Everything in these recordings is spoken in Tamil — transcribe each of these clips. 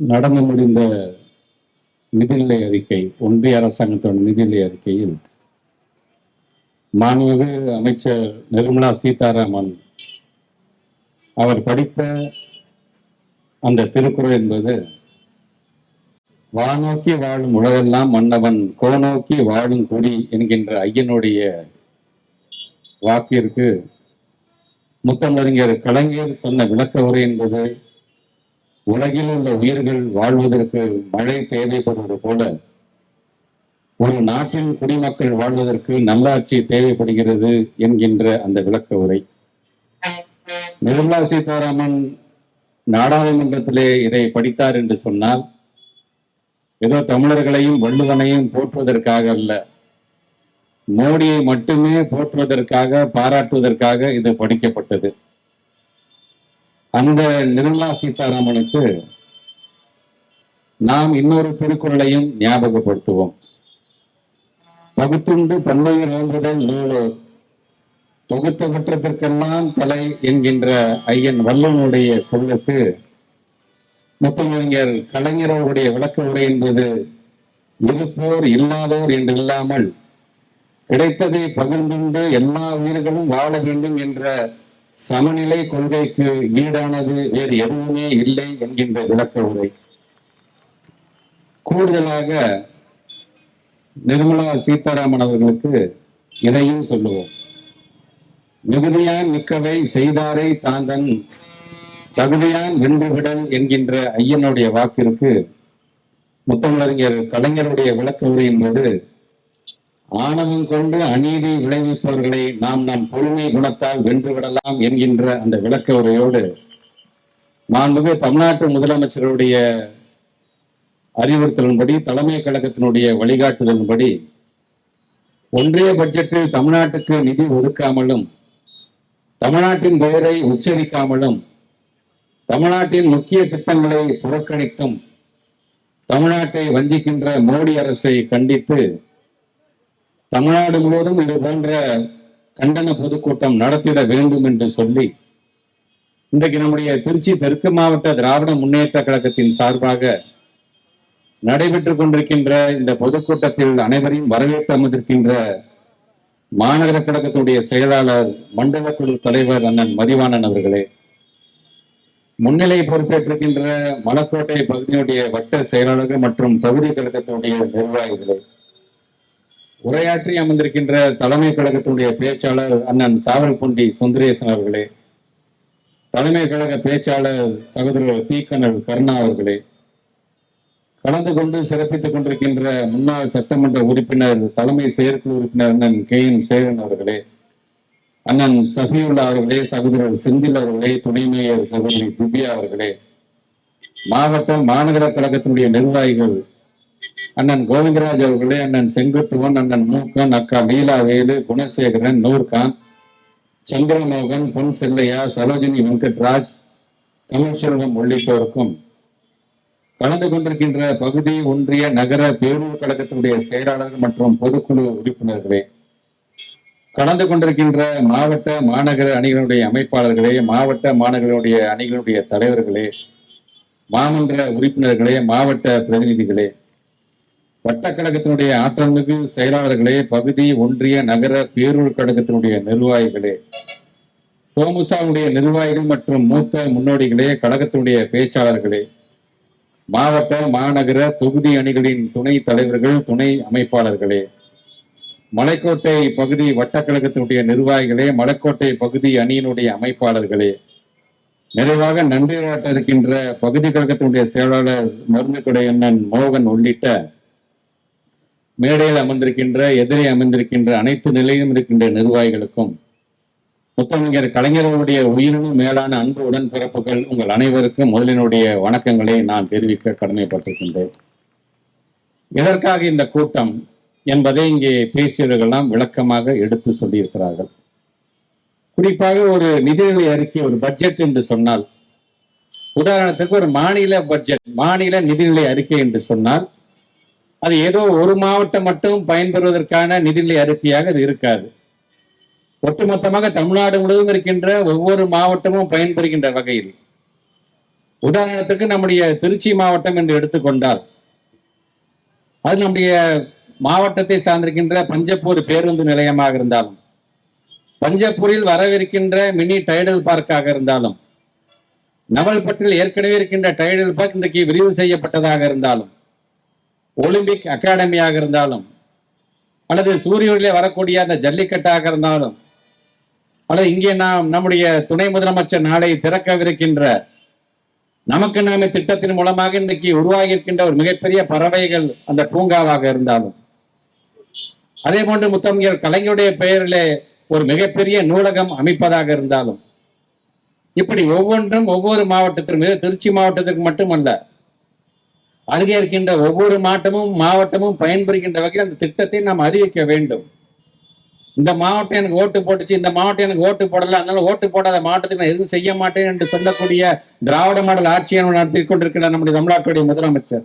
நடந்து முடிந்த நிதிநிலை அறிக்கை ஒன்றிய அரசாங்கத்தோட நிதிநிலை அறிக்கையில் மாண்புமிகு அமைச்சர் நிர்மலா சீதாராமன் அவர் படித்த அந்த திருக்குறள் என்பது வானோக்கி வாழும் உலகெல்லாம் மன்னவன் கோநோக்கி வாழும் குடி என்கின்ற ஐயனுடைய வாக்கிற்கு முத்தமிழறிஞர் கலைஞர் சொன்ன விளக்க உரை என்பது உலகில் உள்ள உயிர்கள் வாழ்வதற்கு மழை தேவைப்படுவது போல ஒரு நாட்டின் குடிமக்கள் வாழ்வதற்கு நல்லாட்சி தேவைப்படுகிறது என்கின்ற அந்த விளக்க உரை. நிர்மலா சீதாராமன் நாடாளுமன்றத்திலே இதை படித்தார் என்று சொன்னால் ஏதோ தமிழர்களையும் வள்ளுவனையும் போற்றுவதற்காக அல்ல மோடியை மட்டுமே போற்றுவதற்காக பாராட்டுவதற்காக இது படிக்கப்பட்டது. அந்த நிர்மலா சீதாராமனுக்கு நாம் இன்னொரு திருக்குறளையும் ஞாபகப்படுத்துவோம். பகுத்துண்டு பல்லுயிர் ஓங்குதல் நூலோர் தொகுத்த குற்றத்திற்கெல்லாம் தலை என்கின்ற ஐயன் வல்லவனுடைய கொள்ளுக்கு முத்தமிழர் கலைஞர் அவருடைய விளக்க உரை என்பது இருப்போர் இல்லாதோர் என்று இல்லாமல் கிடைத்ததை பகிர்ந்துண்டு எல்லா உயிர்களும் வாழ வேண்டும் என்ற சமநிலை கொள்கைக்கு ஈடானது வேறு எதுவுமே இல்லை என்கின்ற விளக்க உரை கூடுதலாக நிர்மலா சீதாராமன் அவர்களுக்கு இதையும் சொல்லுவோம். மிகுதியான் மிக்கவை செய்தாரை தாந்தன் தகுதியான் வென்றுவிடல் என்கின்ற ஐயனுடைய வாக்கிற்கு முத்தமிழறிஞர் கலைஞருடைய விளக்க உரையின் போது ஆணவம் கொண்டு அநீதி விளைவிப்பவர்களை நாம் நம் பொறுமை குணத்தால் வென்றுவிடலாம் என்கின்ற அந்த விளக்க உரையோடு மாண்புமிகு தமிழ்நாட்டு முதலமைச்சருடைய அறிவுறுத்தலின்படி தலைமை கழகத்தினுடைய வழிகாட்டுதலின்படி ஒன்றிய பட்ஜெட்டில் தமிழ்நாட்டுக்கு நிதி ஒதுக்காமலும் தமிழ்நாட்டின் பெயரை உச்சரிக்காமலும் தமிழ்நாட்டின் முக்கிய திட்டங்களை புறக்கணித்தும் தமிழ்நாட்டை வஞ்சிக்கின்ற மோடி அரசை கண்டித்து தமிழ்நாடு முழுவதும் இது போன்ற கண்டன பொதுக்கூட்டம் நடத்திட வேண்டும் என்று சொல்லி இன்றைக்கு நம்முடைய திருச்சி தெற்கு மாவட்ட திராவிட முன்னேற்ற கழகத்தின் சார்பாக நடைபெற்றுக் கொண்டிருக்கின்ற இந்த பொதுக்கூட்டத்தில் அனைவரையும் வரவேற்று அமர்ந்திருக்கின்ற மாநகர கழகத்தினுடைய செயலாளர் மண்டல குழு தலைவர் அண்ணன் மதிவாணன் அவர்களே முன்னிலை பொறுப்பேற்றிருக்கின்ற மலக்கோட்டை பகுதியினுடைய வட்ட செயலாளர்கள் மற்றும் பகுதி கழகத்தினுடைய நிர்வாகிகளே உரையாற்றி அமர்ந்திருக்கின்ற தலைமை கழகத்தினுடைய பேச்சாளர் அண்ணன் சாவல்பொண்டி சுந்தரேசன் அவர்களே தலைமை கழக பேச்சாளர் சகோதரர் தீக்கணல் கருணா அவர்களே கலந்து கொண்டு சிறப்பித்துக் கொண்டிருக்கின்ற முன்னாள் சட்டமன்ற உறுப்பினர் தலைமை செயற்குழு உறுப்பினர் அண்ணன் கே என் சேரன் அவர்களே அண்ணன் சஃபியுல்லா அவர்களே சகோதரர் செந்தில் அவர்களே துணை மேயர் சகோதரி திவ்யா அவர்களே மாவட்ட மாநகர கழகத்தினுடைய நிர்வாகிகள் அண்ணன் கோவிந்தராஜ் அவர்களே அண்ணன் செங்குட்டுவன் அண்ணன் மூக்கன் அக்கா லீலா வேலு குணசேகரன் நூர்கான் சந்திரமோகன் பொன் செல்லையா சரோஜினி வெங்கட்ராஜ் தமிழ்ச்செல்வம் உள்ளிட்டோருக்கும் கலந்து கொண்டிருக்கின்ற பகுதி ஒன்றிய நகர பேரூர் கழகத்தினுடைய செயலாளர் மற்றும் பொதுக்குழு உறுப்பினர்களே கலந்து கொண்டிருக்கின்ற மாவட்ட மாநகர அணிகளுடைய அமைப்பாளர்களே மாவட்ட மாநகருடைய அணிகளுடைய தலைவர்களே மாமன்ற உறுப்பினர்களே மாவட்ட பிரதிநிதிகளே வட்டக்கழகத்தினுடைய ஆற்றங்கு செயலாளர்களே பகுதி ஒன்றிய நகர பேரூர் கழகத்தினுடைய நிர்வாகிகளே தோமுசாவுடைய நிர்வாகிகள் மற்றும் மூத்த முன்னோடிகளே கழகத்தினுடைய பேச்சாளர்களே மாவட்ட மாநகர தொகுதி அணிகளின் துணை தலைவர்கள் துணை அமைப்பாளர்களே மலைக்கோட்டை பகுதி வட்டக்கழகத்தினுடைய நிர்வாகிகளே மலைக்கோட்டை பகுதி அணியினுடைய அமைப்பாளர்களே நிறைவாக நன்றி இருக்கின்ற பகுதி கழகத்தினுடைய செயலாளர் மருந்துக்கடை அண்ணன் மோகன் உள்ளிட்ட மேடையில் அமர்ந்திருக்கின்ற எதிரே அமர்ந்திருக்கின்ற அனைத்து நிலையிலும் இருக்கின்ற நிர்வாகிகளுக்கும் முத்தமிழர் கலைஞர்களுடைய உயிரினும் மேலான அன்பு உடன்பிறப்புகள் உங்கள் அனைவருக்கும் முதலினுடைய வணக்கங்களை நான் தெரிவிக்க கடமைப்பட்டிருக்கின்றேன். எதற்காக இந்த கூட்டம் என்பதை இங்கே பேசியவர்கள்லாம் விளக்கமாக எடுத்து சொல்லியிருக்கிறார்கள். குறிப்பாக ஒரு நிதிநிலை அறிக்கை ஒரு பட்ஜெட் என்று சொன்னால் உதாரணத்துக்கு ஒரு மாநில பட்ஜெட் மாநில நிதிநிலை அறிக்கை என்று சொன்னால் அது ஏதோ ஒரு மாவட்டம் மட்டும் பயன்பெறுவதற்கான நிதிநிலை அறிக்கையாக அது இருக்காது. ஒட்டுமொத்தமாக தமிழ்நாடு முழுவதும் இருக்கின்ற ஒவ்வொரு மாவட்டமும் பயன்பெறுகின்ற வகையில். உதாரணத்துக்கு நம்முடைய திருச்சி மாவட்டம் என்று எடுத்துக்கொண்டால் அது நம்முடைய மாவட்டத்தை சார்ந்திருக்கின்ற பஞ்சப்பூர் பேருந்து நிலையமாக இருந்தாலும் பஞ்சப்பூரில் வரவிருக்கின்ற மினி டைடல் பார்க்காக இருந்தாலும் நவல்பட்டில் ஏற்கனவே இருக்கின்ற டைடல் பார்க் இன்றைக்கு விரிவு செய்யப்பட்டதாக இருந்தாலும் ஒலிம்பிக் அகாடமியாக இருந்தாலும் அல்லது சூரியூரிலே வரக்கூடிய அந்த ஜல்லிக்கட்டாக இருந்தாலும் அல்லது இங்கே நாம் நம்முடைய துணை முதலமைச்சர் நாளை திறக்கவிருக்கின்ற நமக்கு நாமே திட்டத்தின் மூலமாக இன்றைக்கு உருவாகி இருக்கின்ற ஒரு மிகப்பெரிய பறவைகள் அந்த பூங்காவாக இருந்தாலும் அதே போன்று முத்தமிழர் கலைஞருடைய பெயரிலே ஒரு மிகப்பெரிய நூலகம் அமைப்பதாக இருந்தாலும் இப்படி ஒவ்வொன்றும் ஒவ்வொரு மாவட்டத்திற்கும் இது திருச்சி மாவட்டத்திற்கு மட்டுமல்ல அருகே இருக்கின்ற ஒவ்வொரு மாவட்டமும் மாவட்டமும் பயன்பெறுகின்ற வகையில் அந்த திட்டத்தை நாம் அறிவிக்க வேண்டும். இந்த மாவட்டம் எனக்கு ஓட்டு போட்டுச்சு இந்த மாவட்டம் எனக்கு ஓட்டு போடல அதனால ஓட்டு போடாத மாவட்டத்துக்கு நான் எதுவும் செய்ய மாட்டேன் என்று சொல்லக்கூடிய திராவிட மாடல் ஆட்சியை நடத்தி கொண்டிருக்கிற நம்முடைய தமிழ்நாட்டுடைய முதலமைச்சர்.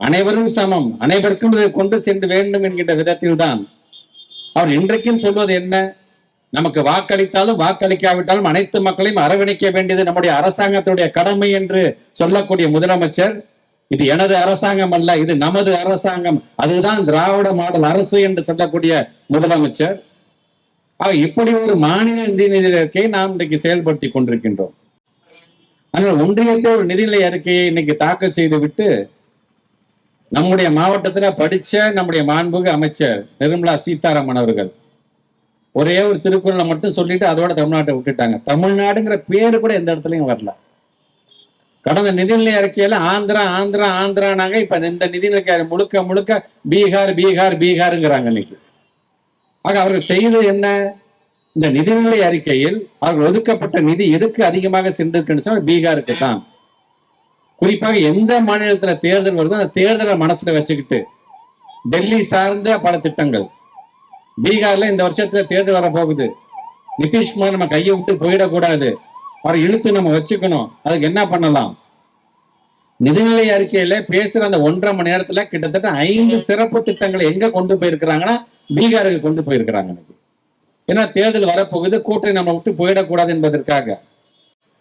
அனைவரும் சமம் அனைவருக்கும் இதை கொண்டு சென்று வேண்டும் என்கின்ற விதத்தில் தான் அவர் இன்றைக்கும் சொல்வது என்ன? நமக்கு வாக்களித்தாலும் வாக்களிக்காவிட்டாலும் அனைத்து மக்களையும் அரவணைக்க வேண்டியது நம்முடைய அரசாங்கத்துடைய கடமை என்று சொல்லக்கூடிய முதலமைச்சர். இது எனது அரசாங்கம் அல்ல இது நமது அரசாங்கம். அதுதான் திராவிட மாடல் அரசு என்று சொல்லக்கூடிய முதலமைச்சர். இப்படி ஒரு மாநில நிதிநிலை அறிக்கையை நாம் இன்றைக்கு செயல்படுத்தி கொண்டிருக்கின்றோம். ஆனால் ஒன்றியத்தை ஒரு நிதிநிலை அறிக்கையை இன்னைக்கு தாக்கல் செய்து விட்டு நம்முடைய மாவட்டத்துல படிச்ச நம்முடைய மாண்புக அமைச்சர் நிர்மலா சீதாராமன் அவர்கள் ஒரே ஒரு திருக்குறளை மட்டும் சொல்லிட்டு அதோட தமிழ்நாட்டை விட்டுட்டாங்க. தமிழ்நாடுங்கிற பேரு கூட எந்த இடத்துலயும் வரல. கடந்த நிதிநிலை அறிக்கையில ஆந்திரா ஆந்திரா ஆந்திரானாங்க. இப்ப இந்த நிதிநிலை முழுக்க முழுக்க பீகார் பீகார் பீகாருங்கிறாங்க இன்னைக்கு. ஆக அவர்கள் செய்தது என்ன? இந்த நிதிநிலை அறிக்கையில் அவர்கள் ஒதுக்கப்பட்ட நிதி எதுக்கு அதிகமாக சென்றிருக்குன்னு சொன்னா பீகாருக்கு தான். குறிப்பாக எந்த மாநிலத்துல தேர்தல் வருதோ அந்த தேர்தலை மனசுல வச்சுக்கிட்டு டெல்லி சார்ந்த பல திட்டங்கள். பீகார்ல இந்த வருஷத்துல தேர்தல் வர போகுது நிதிஷ்குமார் நம்ம கையை விட்டு போயிடக்கூடாது. அவரை இழுத்து நம்ம வச்சுக்கணும். அதுக்கு என்ன பண்ணலாம்? நிதிநிலை அறிக்கையில பேசுற அந்த ஒன்றரை மணி நேரத்துல கிட்டத்தட்ட ஐந்து சிறப்பு திட்டங்களை எங்க கொண்டு போயிருக்கிறாங்கன்னா பீகாருக்கு கொண்டு போயிருக்கிறாங்க ஏன்னா தேர்தல் வரப்போகுது கூட்டணி நம்ம விட்டு போயிடக்கூடாது என்பதற்காக.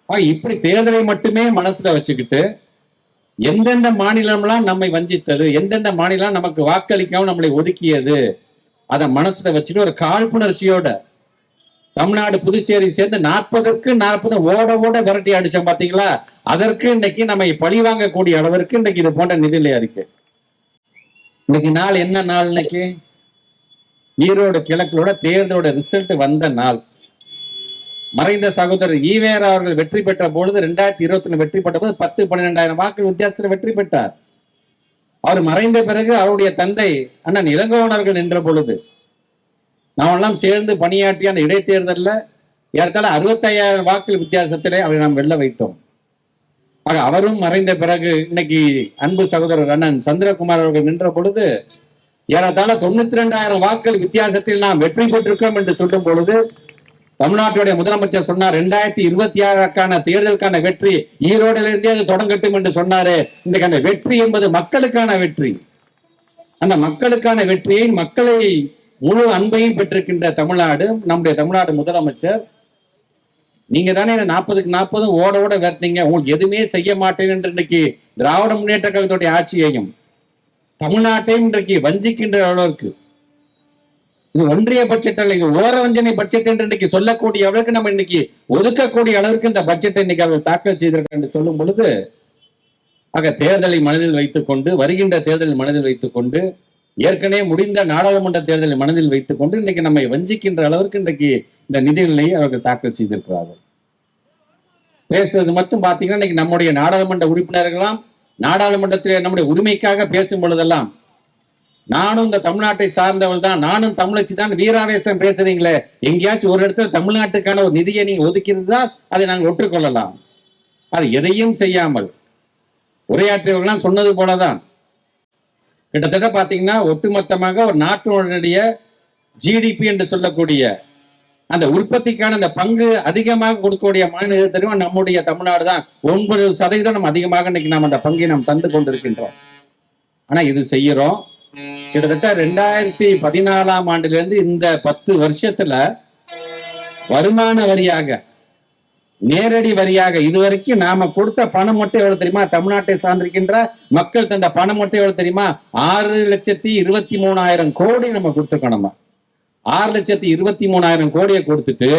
இப்படி தேர்தலை மட்டுமே மனசுல வச்சுக்கிட்டு எந்தெந்த மாநிலம்லாம் நம்மை வஞ்சித்தது எந்தெந்த மாநிலம் நமக்கு வாக்களிக்காம நம்மளை ஒதுக்கியது அதை மனசுல வச்சுட்டு ஒரு காழ்ப்புணர்ச்சியோட தமிழ்நாடு புதுச்சேரி சேர்ந்து நாற்பதற்கு நாற்பது ஓட ஓட விரட்டி அடிச்சோம் பாத்தீங்களா? அதற்கு இன்னைக்கு நம்ம பழி வாங்கக்கூடிய அளவிற்கு இன்னைக்கு இது போன்ற நிதிநிலை அறிக்கை. இன்னைக்கு நாள் என்ன நாள் இன்னைக்கு ஈரோடு கிழக்கிலோட தேர்தலோட ரிசல்ட் வந்த நாள். மறைந்த சகோதரர் ஈவேரா அவர்கள் வெற்றி பெற்ற பொழுது ரெண்டாயிரத்தி இருபத்தி வெற்றி பெற்ற போது பத்து பன்னிரெண்டாயிரம் வாக்கு வித்தியாசத்தில் வெற்றி பெற்றார். அவர் மறைந்த பிறகு அவருடைய தந்தை அண்ணன் இளங்கோவனர்கள் நின்ற பொழுது நாம் எல்லாம் சேர்ந்து பணியாற்றி அந்த இடைத்தேர்தலில் ஏறத்தாழ அறுபத்தையாயிரம் வாக்கு வித்தியாசத்திலே அவரை நாம் வெல்ல வைத்தோம். ஆக அவரும் மறைந்த பிறகு இன்னைக்கு அன்பு சகோதரர் அண்ணன் சந்திரகுமார் அவர்கள் நின்ற பொழுது ஏறத்தாழ தொண்ணூத்தி ரெண்டாயிரம் வாக்கள் வித்தியாசத்தில் நாம் வெற்றி பெற்றிருக்கோம் என்று சொல்லும் பொழுது தமிழ்நாட்டுடைய முதலமைச்சர் சொன்னார் ரெண்டாயிரத்தி இருபத்தி ஆறுக்கான தேர்தலுக்கான வெற்றி ஈரோடிலிருந்தே அது தொடங்கட்டும் என்று சொன்னாரு. இன்றைக்கு அந்த வெற்றி என்பது மக்களுக்கான வெற்றி. அந்த மக்களுக்கான வெற்றியை மக்களை முழு அன்பையும் பெற்றிருக்கின்ற தமிழ்நாடு நம்முடைய தமிழ்நாடு முதலமைச்சர். நீங்க தானே நாற்பதுக்கு நாற்பது ஓட ஓட விரட்டினீங்க. உங்களுக்கு எதுவுமே செய்ய மாட்டேன் என்று இன்னைக்கு திராவிட முன்னேற்ற கழகத்துடைய ஆட்சியையும் தமிழ்நாட்டையும் இன்றைக்கு வஞ்சிக்கின்ற அளவிற்கு இது ஒன்றிய பட்ஜெட் அல்ல இது ஓர வஞ்சனை பட்ஜெட் என்று இன்னைக்கு சொல்லக்கூடிய அளவுக்கு நம்ம இன்னைக்கு ஒதுக்கக்கூடிய அளவிற்கு இந்த பட்ஜெட்டை இன்னைக்கு அவர் தாக்கல் செய்திருக்க என்று சொல்லும் பொழுது ஆக தேர்தலை மனதில் வைத்துக் கொண்டு வருகின்ற தேர்தலை மனதில் வைத்துக் கொண்டு ஏற்கனவே முடிந்த நாடாளுமன்ற தேர்தலை மனதில் வைத்துக் கொண்டு இன்னைக்கு நம்மை வஞ்சிக்கின்ற அளவிற்கு இன்றைக்கு இந்த நிதிநிலையை அவர்கள் தாக்கல் செய்திருக்கிறார்கள். பேசுறது மட்டும் பாத்தீங்கன்னா இன்னைக்கு நம்முடைய நாடாளுமன்ற உறுப்பினர்களாம் நாடாளுமன்றத்தில் நம்முடைய உரிமைக்காக பேசும் பொழுதெல்லாம் நானும் இந்த தமிழ்நாட்டை சார்ந்தவள் தான் நானும் தமிழச்சி தான் வீராவேசம் பேசுறீங்களே எங்கேயாச்சும் ஒரு இடத்துல தமிழ்நாட்டுக்கான ஒரு நிதியை நீங்க ஒதுக்கியிருந்தா அதை நாங்கள் ஒற்றுக்கொள்ளலாம். அது எதையும் செய்யாமல் உரையாற்றியவர்கள்லாம் சொன்னது போலதான். கிட்டத்தட்ட பாத்தீங்கன்னா ஒட்டுமொத்தமாக ஒரு நாட்டினுடைய ஜிடிபி என்று சொல்லக்கூடிய அந்த உற்பத்திக்கான அந்த பங்கு அதிகமாக கொடுக்கக்கூடிய மாநிலத்திலும் நம்முடைய தமிழ்நாடு தான். ஒன்பது சதவீதம் நம்ம அதிகமாக இன்னைக்கு நாம் அந்த பங்கை நாம் தந்து கொண்டிருக்கின்றோம். ஆனா இது செய்யறோம். கிட்டத்தட்ட ரெண்டாயிரத்தி பதினாலாம் ஆண்டுல இருந்து இந்த பத்து வருஷத்துல வருமான வரியாக நேரடி வரியாக இதுவரைக்கும் நாம கொடுத்த பணம் மட்டும் எவ்வளவு தெரியுமா? தமிழ்நாட்டை சார்ந்திருக்கின்ற மக்கள் தந்த பணம் மட்டும் எவ்வளவு தெரியுமா? ஆறு லட்சத்தி இருபத்தி மூணாயிரம் கோடி நம்ம கொடுத்துருக்கோம் நம்ம ஆறு லட்சத்தி இருபத்தி மூணாயிரம் கோடியை கொடுத்துட்டு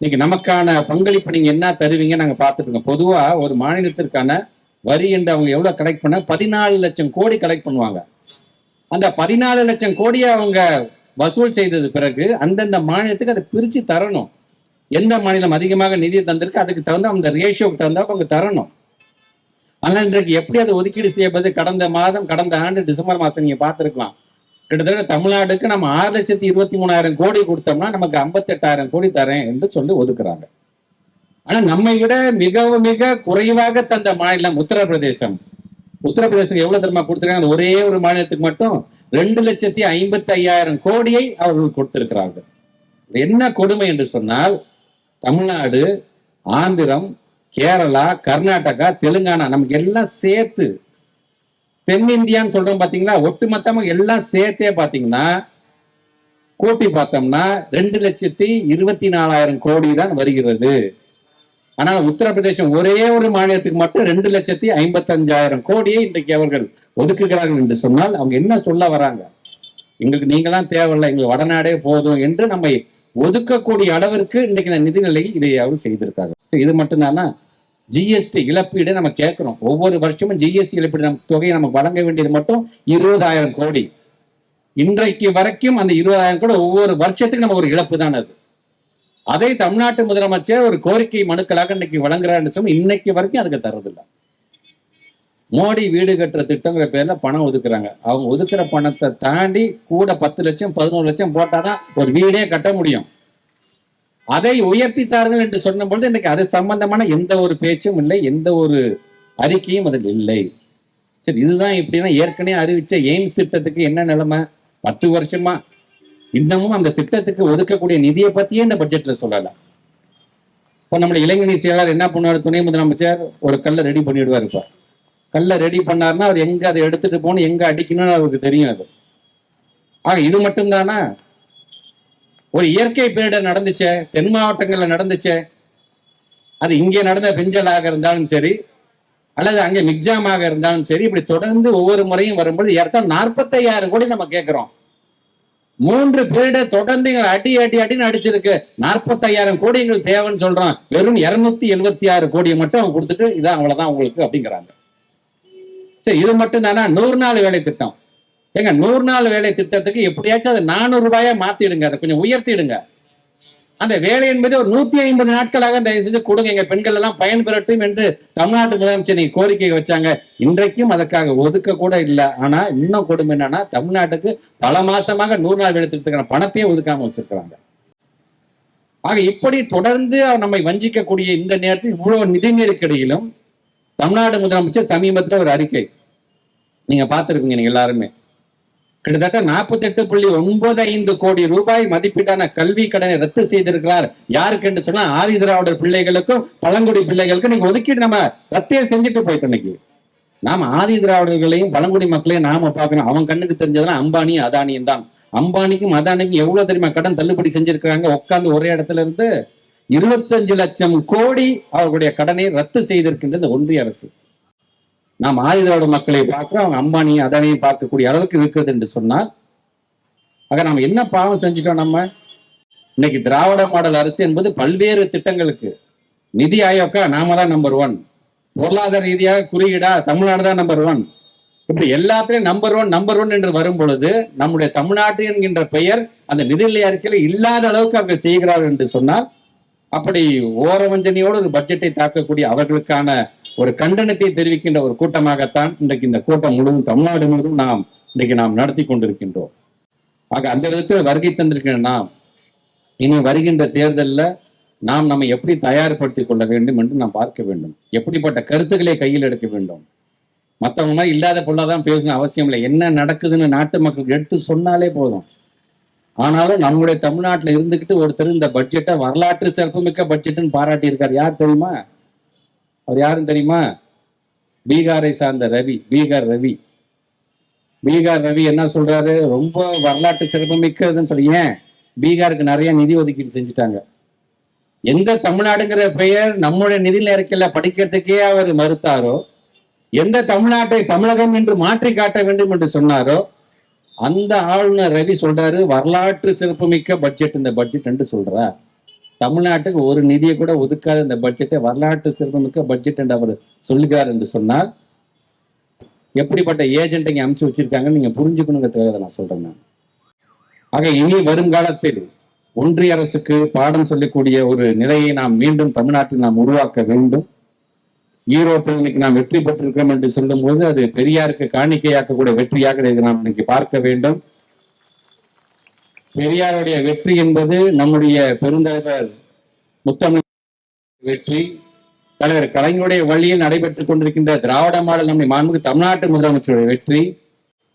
இன்னைக்கு நமக்கான பங்களிப்பு நீங்க என்ன தருவீங்க நாங்க பார்த்துட்டு இருக்கோம். பொதுவா ஒரு மாநிலத்திற்கான வரி என்று அவங்க எவ்வளவு கலெக்ட் பண்ண பதினாலு லட்சம் கோடி கலெக்ட் பண்ணுவாங்க. அந்த பதினாலு லட்சம் கோடியை அவங்க வசூல் செய்தது பிறகு அந்தந்த மாநிலத்துக்கு அதை பிரிச்சு தரணும். எந்த மாநிலம் அதிகமாக நிதி தந்திருக்கு அதுக்கு தகுந்த அந்த ரேஷியோக்கு தகுந்த அவங்க தரணும். ஆனால் இன்றைக்கு எப்படி அதை ஒதுக்கீடு செய்யப்படுது கடந்த மாதம் கடந்த ஆண்டு டிசம்பர் மாதம் நீங்க பார்த்திருக்கலாம். கிட்டத்தட்ட தமிழ்நாடுக்கு நம்ம ஆறு லட்சத்தி இருபத்தி மூணாயிரம் கோடி கொடுத்தோம்னா நமக்கு ஐம்பத்தெட்டாயிரம் கோடி தரேன் என்று சொல்லி ஒதுக்குறாங்க. ஆனா நம்மை விட மிகவும் மிக குறைவாக தந்த மாநிலம் உத்தரப்பிரதேசம். உத்தரப்பிரதேசம் எவ்வளவு தரமா கொடுத்திருக்காங்க? அந்த ஒரே ஒரு மாநிலத்துக்கு மட்டும் ரெண்டு லட்சத்தி ஐம்பத்தி ஐயாயிரம் கோடியை அவர்கள் கொடுத்திருக்கிறார்கள். என்ன கொடுமை என்று சொன்னால் தமிழ்நாடு ஆந்திரம் கேரளா கர்நாடகா தெலுங்கானா நமக்கு எல்லாம் சேர்த்து தென்னிந்தியான்னு சொல்றோம் பாத்தீங்களா? ஒட்டுமொத்தமா எல்லாம் சேர்த்தே பாத்தீங்கன்னா கூட்டி பார்த்தோம்னா ரெண்டு லட்சத்தி இருபத்தி நாலாயிரம் கோடி தான் வருகிறது. ஆனால் உத்தரப்பிரதேசம் ஒரே ஒரு மாநிலத்துக்கு மட்டும் ரெண்டு லட்சத்தி ஐம்பத்தஞ்சாயிரம் கோடியை இன்றைக்கு அவர்கள் ஒதுக்குகிறார்கள் என்று சொன்னால் அவங்க என்ன சொல்ல வராங்க? எங்களுக்கு நீங்களாம் தேவையில்லை எங்களுக்கு வடநாடே போதும் என்று நம்மை ஒதுக்கக்கூடிய அளவிற்கு இன்னைக்கு இந்த நிதிநிலை இதை அவர் செய்திருக்காங்க. இது மட்டும்தானா? ஜிஎஸ்டி இழப்பீடு நம்ம கேட்கிறோம். ஒவ்வொரு வருஷமும் ஜிஎஸ்டி இழப்பீடு நம்ம தொகையை நமக்கு வழங்க வேண்டியது மட்டும் இருபதாயிரம் கோடி. இன்றைக்கு வரைக்கும் அந்த இருபதாயிரம் கோடி ஒவ்வொரு வருஷத்துக்கு நம்ம ஒரு இழப்பு தான் அது. அதை தமிழ்நாட்டு முதலமைச்சர் ஒரு கோரிக்கை மனுக்களாக இன்னைக்கு வழங்குறாருன்னு சொன்னா இன்னைக்கு வரைக்கும் அதுக்கு தரதில்லை மோடி வீடு கட்டுற திட்டங்கிற பேர்ல பணம் ஒதுக்குறாங்க. அவங்க ஒதுக்குற பணத்தை தாண்டி கூட பத்து லட்சம் பதினோரு லட்சம் போட்டாதான் ஒரு வீடே கட்ட முடியும். அதை உயர்த்தித்தார்கள் என்று சொன்ன பொழுது இன்னைக்கு அது சம்பந்தமான எந்த ஒரு பேச்சும் இல்லை எந்த ஒரு அறிக்கையும் அதில் இல்லை. சரி இதுதான் இப்படின்னா ஏற்கனவே அறிவிச்ச எய்ம்ஸ் திட்டத்துக்கு என்ன நிலைமை? பத்து வருஷமா. இன்னமும் அந்த திட்டத்துக்கு ஒதுக்கக்கூடிய நிதியை பத்தியே இந்த பட்ஜெட்ல சொல்லலாம் இப்போ நம்முடைய இளைஞரணி செயலாளர் என்ன பண்ணுவார்? துணை முதலமைச்சர் ஒரு கல்லை ரெடி பண்ணிடுவார் இப்போ. கல்லை ரெடி பண்ணாருன்னா அவர் எங்க அதை எடுத்துட்டு போகணும் எங்க அடிக்கணும்னு அவருக்கு தெரியும் அது. ஆக இது மட்டும்தானா? ஒரு இயற்கை பேரிடர் நடந்துச்சே தென் மாவட்டங்கள்ல நடந்துச்சே அது இங்கே நடந்த பெஞ்சலாக இருந்தாலும் சரி அல்லது அங்கே மிக்ஜாமாக இருந்தாலும் சரி இப்படி தொடர்ந்து ஒவ்வொரு முறையும் வரும்பொழுது ஏற்றம் நாற்பத்தையாயிரம் கோடி நம்ம கேட்கிறோம். மூன்று பேரிடர் தொடர்ந்து எங்களை அடி அடி அடின்னு அடிச்சிருக்கு. நாற்பத்தையாயிரம் கோடி எங்களுக்கு தேவைன்னு சொல்றோம். வெறும் இருநூத்தி எழுபத்தி ஆறு கோடியை மட்டும் அவங்க கொடுத்துட்டு இதான் அவ்வளவுதான் உங்களுக்கு அப்படிங்கிறாங்க. சரி இது மட்டும் தானா நூறு நாள் வேலை திட்டம். ஏங்க நூறு நாள் வேலை திட்டத்துக்கு எப்படியாச்சும் அதை நானூறு ரூபாயா மாத்திடுங்க. அதை கொஞ்சம் உயர்த்திடுங்க. அந்த வேலை என்பது ஒரு நூத்தி ஐம்பது நாட்களாக தயவு செஞ்சு கொடுங்க. எங்க பெண்கள் எல்லாம் பயன்பெறட்டும் என்று தமிழ்நாட்டு முதலமைச்சர் நீங்க கோரிக்கை வச்சாங்க. இன்றைக்கும் அதற்காக ஒதுக்க கூட இல்லை. ஆனா இன்னும் கொடுமை என்னன்னா தமிழ்நாட்டுக்கு பல மாசமாக நூறு நாள் வேலை திட்டத்துக்கான பணத்தையே ஒதுக்காம வச்சிருக்கிறாங்க. ஆக இப்படி தொடர்ந்து நம்மை வஞ்சிக்கக்கூடிய இந்த நேரத்தில் இவ்வளவு நிதி நெருக்கடியிலும் தமிழ்நாடு முதலமைச்சர் சமீபத்தில் ஒரு அறிக்கை. நீங்க பார்த்துருப்பீங்க நீங்க எல்லாருமே. கிட்டத்தட்ட நாற்பத்தி எட்டு புள்ளி ஒன்பது ஐந்து கோடி ரூபாய் மதிப்பீட்டான கல்வி கடனை ரத்து செய்திருக்கிறார். யாருக்கு என்று சொன்னா ஆதி திராவிடர் பிள்ளைகளுக்கும் பழங்குடி பிள்ளைகளுக்கும் நீங்க ஒதுக்கீடு நம்ம ரத்தே செஞ்சுட்டு போயிட்டோம் இன்னைக்கு. நாம ஆதி திராவிடர்களையும் பழங்குடி மக்களையும் நாம பார்க்கணும். அவன் கண்ணுக்கு தெரிஞ்சதுன்னா அம்பானி அதானியும் தான். அம்பானிக்கும் அதானிக்கும் எவ்வளவு தெரியுமா கடன் தள்ளுபடி செஞ்சிருக்கிறாங்க? உட்கார்ந்து ஒரே இடத்துல இருந்து இருபத்தஞ்சு லட்சம் கோடி அவர்களுடைய கடனை ரத்து செய்திருக்கின்ற இந்த ஒன்றிய அரசு. நாம் ஆயுதோட மக்களை பார்க்கிறோம் அவங்க அம்பானி அதானியும் பார்க்கக்கூடிய அளவுக்கு இருக்கிறது என்று சொன்னால் ஆக நாம் என்ன பாவம் செஞ்சிட்டோம் நம்ம? இன்னைக்கு திராவிட மாடல் அரசு என்பது பல்வேறு திட்டங்களுக்கு நிதி ஆயோக்கா நாம தான் நம்பர் ஒன் பொருளாதார ரீதியாக குறியீடா தமிழ்நாடு தான் நம்பர் ஒன் இப்படி எல்லாத்துலயும் நம்பர் ஒன் நம்பர் ஒன் என்று வரும் பொழுது நம்முடைய தமிழ்நாட்டு என்கின்ற பெயர் அந்த நிதிநிலை அறிக்கையில இல்லாத அளவுக்கு அவர்கள் செய்கிறார்கள் என்று சொன்னால் அப்படி ஓரவஞ்சனையோடு ஒரு பட்ஜெட்டை தாக்கக்கூடிய அவர்களுக்கான ஒரு கண்டனத்தை தெரிவிக்கின்ற ஒரு கூட்டமாகத்தான் இன்றைக்கு இந்த கூட்டம் முழுவதும் தமிழ்நாடு முழுவதும் நாம் இன்றைக்கு நாம் நடத்தி கொண்டிருக்கின்றோம். ஆக அந்த விதத்தில் வருகை தந்திருக்கிற நாம் இனி வருகின்ற தேர்தலில் நாம் நம்மை எப்படி தயார்படுத்திக் கொள்ள வேண்டும் என்று நாம் பார்க்க வேண்டும். எப்படிப்பட்ட கருத்துக்களை கையில் எடுக்க வேண்டும். மற்றவங்க மாதிரி இல்லாத பொருளாதான் பேசணும் அவசியம் இல்லை. என்ன நடக்குதுன்னு நாட்டு மக்களுக்கு எடுத்து சொன்னாலே போதும். ஆனாலும் நம்முடைய தமிழ்நாட்டில் இருந்துகிட்டு ஒருத்தர் இந்த பட்ஜெட்டை வரலாற்று சிறப்புமிக்க பட்ஜெட்னு பாராட்டி இருக்கார் யார் தெரியுமா? அவர் யாரும் தெரியுமா? பீகாரை சார்ந்த ரவி பீகார் ரவி. பீகார் ரவி என்ன சொல்றாரு? ரொம்ப வரலாற்று சிறப்புமிக்கதுன்னு சொல்லி. ஏன்? பீகாருக்கு நிறைய நிதி ஒதுக்கீடு செஞ்சுட்டாங்க. எந்த தமிழ்நாடுங்கிற பெயர் நம்முடைய நிதியில இருக்கல படிக்கிறதுக்கே அவர் மறுத்தாரோ? எந்த தமிழ்நாட்டை தமிழகம் என்று மாற்றி காட்ட வேண்டும் என்று சொன்னாரோ? அந்த ஆளுநர் ரவி சொல்றாரு வரலாற்று சிறப்புமிக்க பட்ஜெட் இந்த பட்ஜெட் என்று சொல்றார். தமிழ்நாட்டுக்கு ஒரு நிதியை கூட ஒதுக்காத இந்த பட்ஜெட்டை வரலாற்று சிறப்புமிக்க பட்ஜெட் என்று அவர் சொல்லுகிறார் என்று சொன்னால் எப்படிப்பட்ட ஏஜென்ட் இங்க அனுப்பிச்சு வச்சிருக்காங்கன்னு நீங்க புரிஞ்சுக்கணுங்கிறதுக்காக நான் சொல்றேன் நான். ஆக இனி வருங்காலத்தில் ஒன்றிய அரசுக்கு பாடம் சொல்லக்கூடிய ஒரு நிலையை நாம் மீண்டும் தமிழ்நாட்டில் நாம் உருவாக்க வேண்டும். ஈரோட்டில் இன்னைக்கு நாம் வெற்றி பெற்றிருக்கிறோம் என்று சொல்லும்போது அது பெரியாருக்கு காணிக்கையாக்கக்கூடிய வெற்றியாக இதை நாம் இன்னைக்கு பார்க்க வேண்டும். பெரியாருடைய வெற்றி என்பது நம்முடைய பெருந்தலைவர் முத்தமிழ் வெற்றி. தலைவர் கலைஞருடைய வழியில் நடைபெற்றுக் கொண்டிருக்கின்ற திராவிட மாடல் நம்முடைய மாண்புக்கு தமிழ்நாட்டு முதலமைச்சருடைய வெற்றி.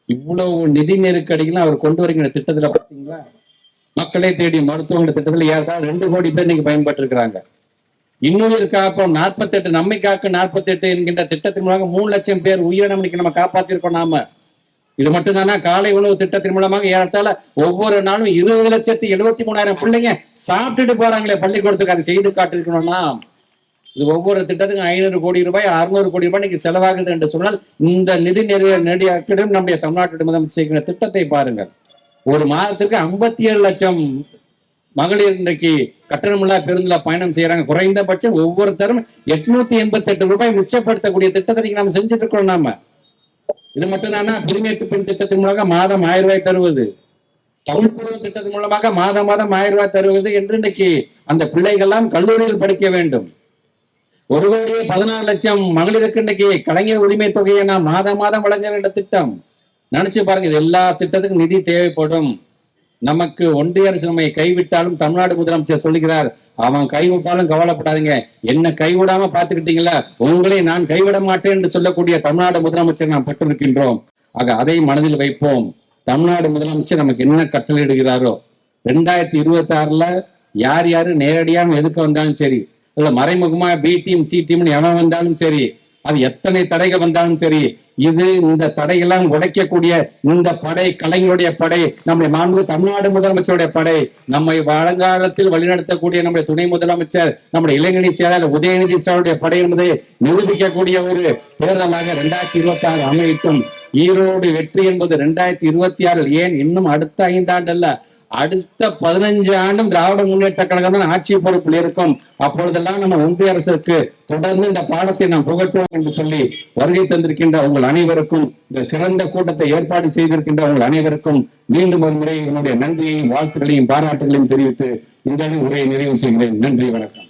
இவ்வளவு நிதி நெருக்கடிகளும் அவர் கொண்டு வருகின்ற திட்டத்துல பாத்தீங்களா மக்களை தேடி மருத்துவங்கிற திட்டத்துல ஏறத்தாழ ரெண்டு கோடி பேர் இன்னைக்கு பயன்பட்டு இருக்கிறாங்க இன்னுயிர் காப்போம். நாற்பத்தெட்டு நம்மை காக்க நாற்பத்தெட்டு என்கின்ற திட்டத்தின் மூலமாக மூணு லட்சம் பேர் உயிரினம் இன்னைக்கு நம்ம காப்பாத்திருக்கோம் நாம. இது மட்டும்தானா? காலை உணவு திட்டத்தின் மூலமாக ஏறத்தாழ ஒவ்வொரு நாளும் இருபது லட்சத்தி எழுபத்தி மூணாயிரம் பிள்ளைங்க சாப்பிட்டுட்டு போறாங்களே பள்ளிக்கூடத்துக்கு. அதை செய்து காட்டிருக்கணும்னா இது ஒவ்வொரு திட்டத்துக்கும் ஐநூறு கோடி ரூபாய் அறுநூறு கோடி ரூபாய் இன்னைக்கு செலவாகுது என்று சொன்னால் இந்த நிதி நெறிய நெடியாக்கிடம் நம்முடைய தமிழ்நாட்டு முதலமைச்சர் செய்கிற திட்டத்தை பாருங்கள். ஒரு மாதத்திற்கு ஐம்பத்தி ஏழு லட்சம் மகளிர் இன்றைக்கு கட்டணமில்லா பேருந்துல பயணம் செய்யறாங்க. குறைந்தபட்சம் ஒவ்வொருத்தரும் எட்நூத்தி எண்பத்தி எட்டு ரூபாய் மிச்சப்படுத்தக்கூடிய திட்டத்தை நாம நம்ம செஞ்சுட்டு இருக்கோம் நாம. இது மட்டும்தானா? புதுமைக்கு பெண் திட்டத்தின் மூலமாக மாதம் ஆயிரம் ரூபாய் தருவது. தமிழ் புலவர் திட்டத்தின் மூலமாக மாதம் மாதம் ஆயிரம் ரூபாய் தருவது என்று இன்னைக்கு அந்த பிள்ளைகள்லாம் கல்லூரியில் படிக்க வேண்டும். ஒரு கோடியே பதினாறு லட்சம் மகளிருக்கு இன்னைக்கு கலைஞர் உரிமை தொகையை நாம் மாதம் மாதம் வழங்க வேண்டிய திட்டம். நினைச்சு பாருங்க இது எல்லா திட்டத்துக்கும் நிதி தேவைப்படும். நமக்கு ஒன்றிய அரசு நம்மை கைவிட்டாலும் தமிழ்நாடு முதலமைச்சர் சொல்லுகிறார். அவன் கைவிட்டாலும் கவலைப்படாதீங்க. என்ன கைவிடாம பாத்துக்கிட்டீங்களா உங்களை நான் கைவிட மாட்டேன் என்று சொல்லக்கூடிய தமிழ்நாடு முதலமைச்சர் நாம் பெற்றிருக்கின்றோம். ஆக அதை மனதில் வைப்போம். தமிழ்நாடு முதலமைச்சர் நமக்கு என்ன கட்டளையிடுகிறாரோ ரெண்டாயிரத்தி இருபத்தி ஆறுல யார் யாரு நேரடியாக எதுக்க வந்தாலும் சரி இல்ல மறைமுகமா பி டீம் சி டீம்னு எவன் வந்தாலும் சரி அது எத்தனை தடைகள் வந்தாலும் சரி இது இந்த தடையெல்லாம் உடைக்கக்கூடிய இந்த படை கலைஞருடைய படை நம்முடைய மாண்பு தமிழ்நாடு முதலமைச்சருடைய படை நம்மை வழங்காலத்தில் வழிநடத்தக்கூடிய நம்முடைய துணை முதலமைச்சர் நம்முடைய இளைஞணி செயலாளர் உதயநிதி ஸ்டாலினுடைய படை என்பதை நிரூபிக்கக்கூடிய ஒரு தேர்தலாக இரண்டாயிரத்தி இருபத்தி ஆறு அமைக்கும் ஈரோடு வெற்றி என்பது இரண்டாயிரத்தி இருபத்தி ஆறில் ஏன் இன்னும் அடுத்த ஐந்தாண்டு அல்ல? அடுத்த பதினஞ்சு ஆண்டும் திராவிட முன்னேற்ற கழகம் தான் ஆட்சி பொறுப்பில் இருக்கும். அப்பொழுதெல்லாம் நம்ம ஒன்றிய அரசுக்கு தொடர்ந்து இந்த பாடத்தை நாம் புகட்டுவோம் என்று சொல்லி வருகை தந்திருக்கின்ற உங்கள் அனைவருக்கும் இந்த சிறந்த கூட்டத்தை ஏற்பாடு செய்திருக்கின்ற உங்கள் அனைவருக்கும் மீண்டும் ஒரு முறை என்னுடைய நன்றியையும் வாழ்த்துக்களையும் பாராட்டுகளையும் தெரிவித்து இந்த உரையை நிறைவு செய்கிறேன். நன்றி வணக்கம்.